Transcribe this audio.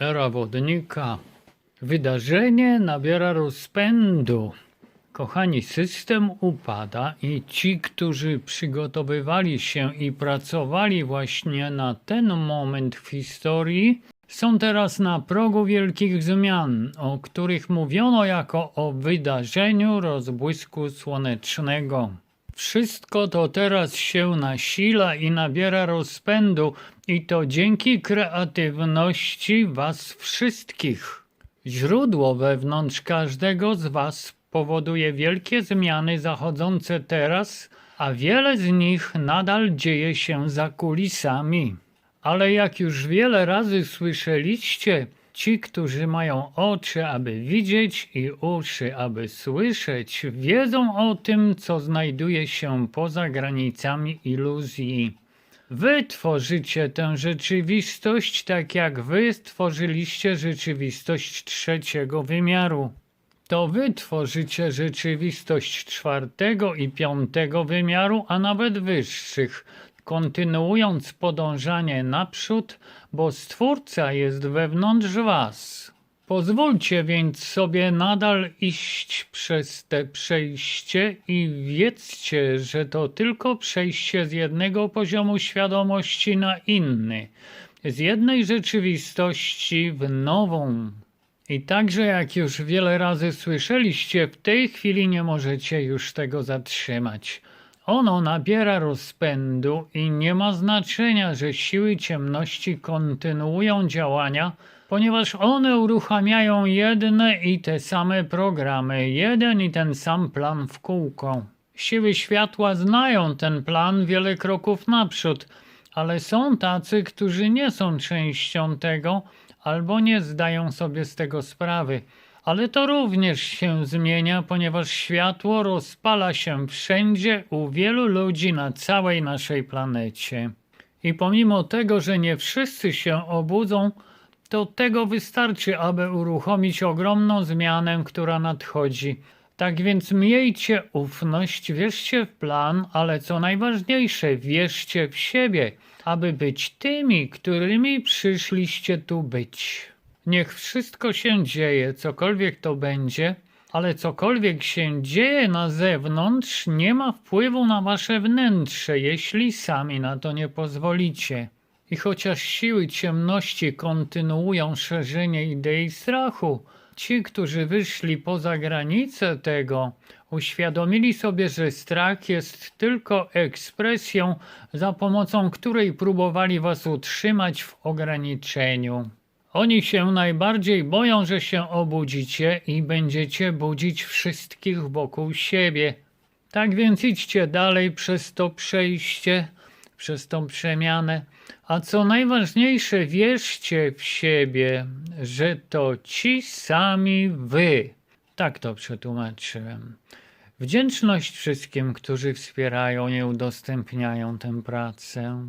Era wodnika. Wydarzenie nabiera rozpędu. Kochani, system upada i ci, którzy przygotowywali się i pracowali właśnie na ten moment w historii, są teraz na progu wielkich zmian, o których mówiono jako o wydarzeniu rozbłysku słonecznego. Wszystko to teraz się nasila i nabiera rozpędu, i to dzięki kreatywności Was wszystkich. Źródło wewnątrz każdego z Was powoduje wielkie zmiany zachodzące teraz, a wiele z nich nadal dzieje się za kulisami. Ale jak już wiele razy słyszeliście, ci, którzy mają oczy, aby widzieć i uszy, aby słyszeć, wiedzą o tym, co znajduje się poza granicami iluzji. Wy tworzycie tę rzeczywistość tak jak wy stworzyliście rzeczywistość trzeciego wymiaru. To wy tworzycie rzeczywistość czwartego i piątego wymiaru, a nawet wyższych, kontynuując podążanie naprzód, bo Stwórca jest wewnątrz was. Pozwólcie więc sobie nadal iść przez te przejście i wiedzcie, że to tylko przejście z jednego poziomu świadomości na inny, z jednej rzeczywistości w nową. I także, jak już wiele razy słyszeliście, w tej chwili nie możecie już tego zatrzymać. Ono nabiera rozpędu i nie ma znaczenia, że siły ciemności kontynuują działania, ponieważ one uruchamiają jedne i te same programy, jeden i ten sam plan w kółko. Siły światła znają ten plan wiele kroków naprzód, ale są tacy, którzy nie są częścią tego albo nie zdają sobie z tego sprawy. Ale to również się zmienia, ponieważ światło rozpala się wszędzie u wielu ludzi na całej naszej planecie. I pomimo tego, że nie wszyscy się obudzą, to tego wystarczy, aby uruchomić ogromną zmianę, która nadchodzi. Tak więc miejcie ufność, wierzcie w plan, ale co najważniejsze, wierzcie w siebie, aby być tymi, którymi przyszliście tu być. Niech wszystko się dzieje, cokolwiek to będzie, ale cokolwiek się dzieje na zewnątrz, nie ma wpływu na wasze wnętrze, jeśli sami na to nie pozwolicie. I chociaż siły ciemności kontynuują szerzenie idei strachu, ci, którzy wyszli poza granice tego, uświadomili sobie, że strach jest tylko ekspresją, za pomocą której próbowali was utrzymać w ograniczeniu. Oni się najbardziej boją, że się obudzicie i będziecie budzić wszystkich wokół siebie. Tak więc idźcie dalej przez to przejście, przez tą przemianę, a co najważniejsze, wierzcie w siebie, że to ci sami wy. Tak to przetłumaczyłem. Wdzięczność wszystkim, którzy wspierają i udostępniają tę pracę.